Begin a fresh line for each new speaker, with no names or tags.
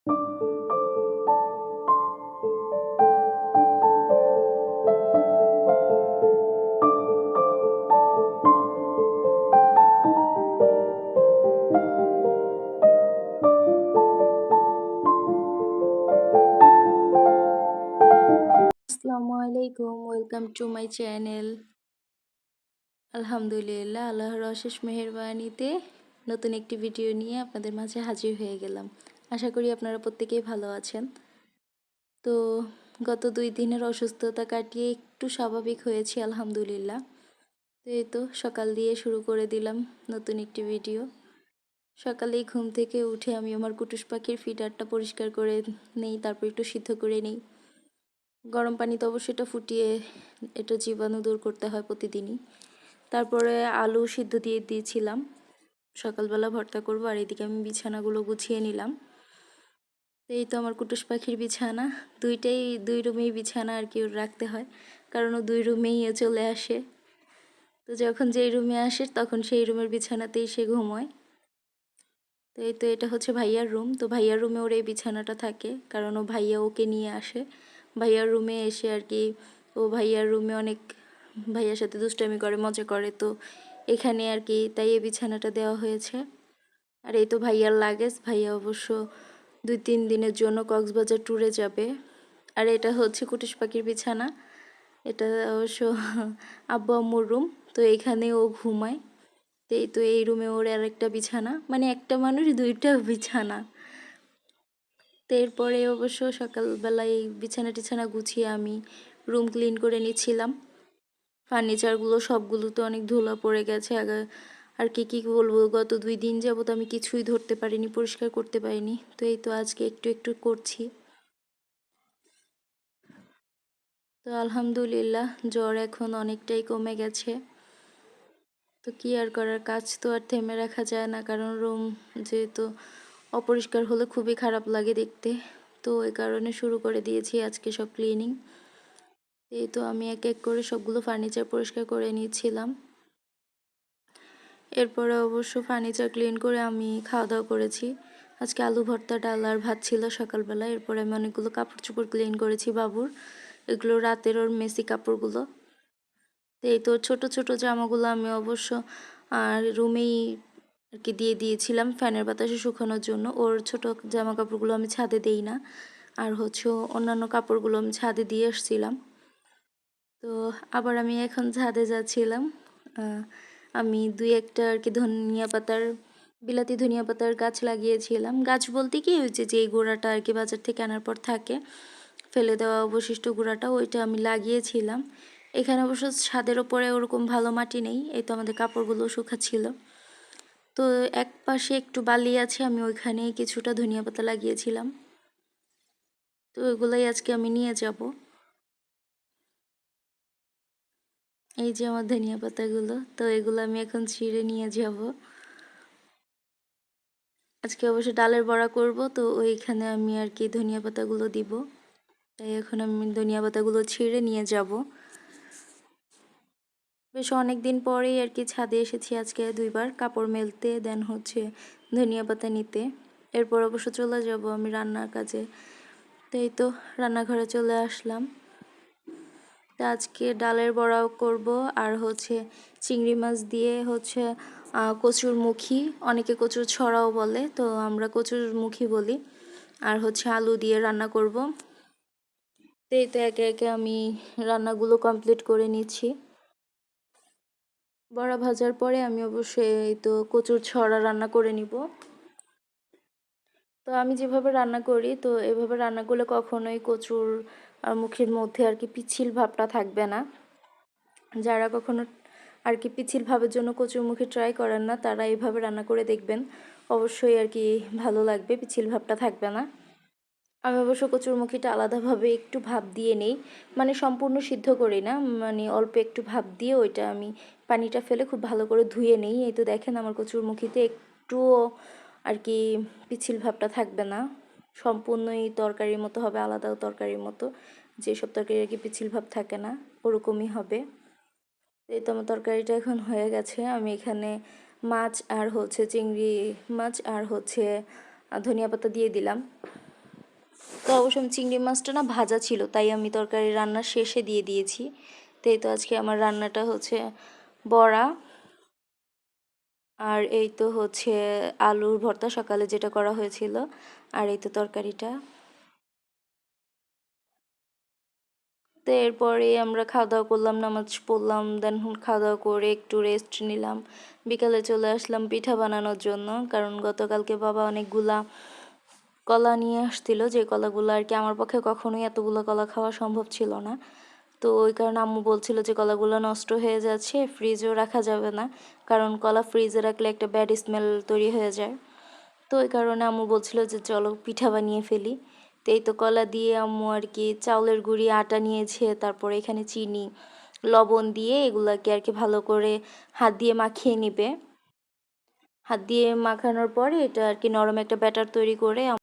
আসসালামু আলাইকুম, welcome to my channel. আলহামদুলিল্লাহ, আল্লাহর অশেষ মেহেরবানিতে নতুন একটি ভিডিও নিয়ে আপনাদের মাঝে হাজির হয়ে গেলাম। আশা করি আপনারা প্রত্যেকেই ভালো আছেন। তো গত দুই দিনের অসুস্থতা কাটিয়ে একটু স্বাভাবিক হয়েছি, আলহামদুলিল্লাহ। তো এই তো সকাল দিয়ে শুরু করে দিলাম নতুন একটি ভিডিও। সকালেই ঘুম থেকে উঠে আমি আমার কুটুস পাখির ফিডারটা পরিষ্কার করে নেই, তারপর একটু সিদ্ধ করে নেই। গরম পানি তো অবশ্যই এটা ফুটিয়ে, এটা জীবাণু দূর করতে হয় প্রতিদিনই। তারপরে আলু সিদ্ধ দিয়ে দিয়েছিলাম। সকালবেলা ভর্তা করব আর এদিকে আমি বিছানাগুলো গুছিয়ে নিলাম। এই তো আমার কুটুস পাখির বিছানা। দুইটাই, দুই রুমেই বিছানা আর কি ওর রাখতে হয়। কারণ ও দুই রুমেই চলে আসে। তো যখন যেই রুমে আসে, তখন সেই রুমের বিছানাতেই সে ঘুমোয়। তো এই তো এটা হচ্ছে ভাইয়ার রুম। তো ভাইয়ার রুমে ওর এই বিছানাটা থাকে। কারণ ও ভাইয়া ওকে নিয়ে আসে। ভাইয়ার রুমে এসে আর কি ও ভাইয়ার রুমে অনেক ভাইয়ার সাথে দুষ্টামি করে, মজা করে। তো এখানে আর কি তাই এই বিছানাটা দেওয়া হয়েছে। আর এই তো ভাইয়ার লাগেজ। ভাইয়া অবশ্য দুই তিন দিনের জন্য কক্সবাজার ট্যুরে যাবে। আর এটা হচ্ছে কুটিশ পাখির বিছানা। এটা অবশ্য আব্বু আম্মুর রুম তো এখানে ও ঘুমায়। তো এই তো এই রুমে ওর আর একটা বিছানা মানে একটা মানুষ, দুইটা বিছানা। তো এরপরে অবশ্য সকালবেলায় বিছানা টিছানা গুছিয়ে আমি রুম ক্লিন করে নিচ্ছিলাম। ফার্নিচারগুলো সবগুলোতে অনেক ধুলা পড়ে গেছে, আগে আর কি কী বলব? গত দুই দিন যাবত আমি কিছুই ধরতে পারিনি, পরিষ্কার করতে পারিনি। তো এই তো আজকে একটু একটু করছি। তো আলহামদুলিল্লাহ, জ্বর এখন অনেকটাই কমে গেছে। তো কি আর করার, কাজ তো আর থেমে রাখা যায় না। কারণ রুম যেহেতু অপরিষ্কার হলে খুবই খারাপ লাগে দেখতে। তো এই কারণে শুরু করে দিয়েছি আজকে সব ক্লিনিং এই তো আমি এক এক করে সবগুলো ফার্নিচার পরিষ্কার করে নিয়েছিলাম। এরপরে অবশ্য ফার্নিচার ক্লিন করে আমি খাওয়া দাওয়া করেছি। আজকে আলু ভর্তা, ডাল আর ভাত ছিল সকালবেলা। এরপরে আমি অনেকগুলো কাপড় চোপড় ক্লিন করেছি বাবুর। এগুলো রাতের ওর মেসি কাপড়গুলো। এই তো ছোট ছোট জামাগুলো আমি অবশ্য, আর রুমেই আর কি দিয়ে দিয়েছিলাম ফ্যানের বাতাসে শুকানোর জন্য। ওর ছোট জামা কাপড়গুলো আমি ছাদে দেই না। আর হচ্ছে অন্যান্য কাপড়গুলো আমি ছাদে দিয়ে এসছিলাম তো আবার আমি এখন ছাদে যাচ্ছিলাম। আমি দুই একটা আর কি ধনিয়া পাতার, বিলাতি ধনিয়া পাতার গাছ লাগিয়েছিলাম। গাছ বলতে কি হয়েছে যে এই গোড়াটা আর কি বাজার থেকে আনার পর থাকে, ফেলে দেওয়া অবশিষ্ট গুঁড়াটা, ওইটা আমি লাগিয়েছিলাম। এখানে অবশ্য ছাদের ওপরে ওরকম ভালো মাটি নেই, এই তো আমাদের কাপড়গুলো শুকাচ্ছিল তো এক পাশে একটু বালি আছে, আমি ওইখানেই কিছুটা ধনিয়া পাতা লাগিয়েছিলাম। তো ওইগুলোই আজকে আমি নিয়ে যাব। এই যে আমার ধনিয়া পাতাগুলো, তো এগুলো আমি এখন ছিঁড়ে নিয়ে যাব। আজকে অবশ্য ডালের বড়া করব, তো ওইখানে আমি আর কি ধনিয়া পাতাগুলো দিব। তাই এখন আমি ধনিয়া পাতাগুলো ছিঁড়ে নিয়ে যাব। বেশ অনেক দিন পরেই আর কি ছাদে এসেছি আজকে দুইবার, কাপড় মেলতে দেন হচ্ছে ধনিয়া পাতা নিতে। এরপর অবশ্য চলে যাব আমি রান্নার কাজে। তাই তো, রান্নাঘরে চলে আসলাম। আজকে ডালের বড়াও করব, আর হচ্ছে চিংড়ি মাছ দিয়ে হচ্ছে কচুর মুখী। অনেকে কচুর ছড়াও বলে, তো আমরা কচুর মুখী বলি। আর হচ্ছে আলু দিয়ে রান্না করব। এই তো একে একে আমি রান্নাগুলো কমপ্লিট করে নিচ্ছি। বড়া ভাজার পরে আমি অবশ্যই তো কচুর ছড়া রান্না করে নিব। তো আমি যেভাবে রান্না করি, তো এভাবে রান্না করলে কখনোই কচুর মুখের মধ্যে আর কি পিছিল ভাবটা থাকবে না। যারা কখনো আর কি পিছিল ভাবের জন্য কচুর মুখে ট্রাই করেন না, তারা এইভাবে রান্না করে দেখবেন। অবশ্যই আর কি ভালো লাগবে পিছিল ভাবটা থাকবে না। আমি অবশ্য কচুরমুখিটা আলাদাভাবে একটু ভাব দিয়ে নেই মানে সম্পূর্ণ সিদ্ধ করি না মানে অল্প একটু ভাব দিয়ে ওইটা আমি পানিটা ফেলে খুব ভালো করে ধুয়ে নেই। এই তো দেখেন আমার কচুরমুখিতে একটুও আর কি পিছিল ভাবটা থাকবে না। সম্পূর্ণই তরকারির মতো হবে আলাদা তরকারির মতো। যেসব তরকারি আর কি পিছিল ভাব থাকে না, ওরকমই হবে। এই তো আমার তরকারিটা এখন হয়ে গেছে। আমি এখানে মাছ আর হচ্ছে চিংড়ি মাছ আর হচ্ছে ধনিয়া পাতা দিয়ে দিলাম। তো অবশ্য চিংড়ি মাছটা না ভাজা ছিল, তাই আমি তরকারি রান্নার শেষে দিয়ে দিয়েছি। তো এই তো আজকে আমার রান্নাটা হচ্ছে বড়া। আর এই তো হচ্ছে আলুর ভর্তা সকালে যেটা করা হয়েছিল, আর এই তো তরকারিটা। তো এরপরে আমরা খাওয়া দাওয়া করলাম, নামাজ পড়লাম দেন খাওয়া দাওয়া করে একটু রেস্ট নিলাম। বিকালে চলে আসলাম পিঠা বানানোর জন্য, কারণ গতকালকে বাবা অনেকগুলা কলা নিয়ে আসছিল, যে কলাগুলো আর কি আমার পক্ষে কখনোই এতগুলো কলা খাওয়া সম্ভব ছিল না। তো ওই কারণে আম্মু বলছিল যে কলাগুলো নষ্ট হয়ে যাচ্ছে ফ্রিজেও রাখা যাবে না। কারণ কলা ফ্রিজে রাখলে একটা ব্যাড স্মেল তৈরি হয়ে যায়। তো ওই কারণে আম্মু বলছিল যে চলো পিঠা বানিয়ে ফেলি। তো এই তো কলা দিয়ে আম্মু আর কি চাউলের গুঁড়ি, আটা নিয়েছে, তারপরে এখানে চিনি, লবণ দিয়ে এগুলাকে আর কি ভালো করে হাত দিয়ে মাখিয়ে নিবে। হাত দিয়ে মাখানোর পরে এটা আর কি নরম একটা ব্যাটার তৈরি করে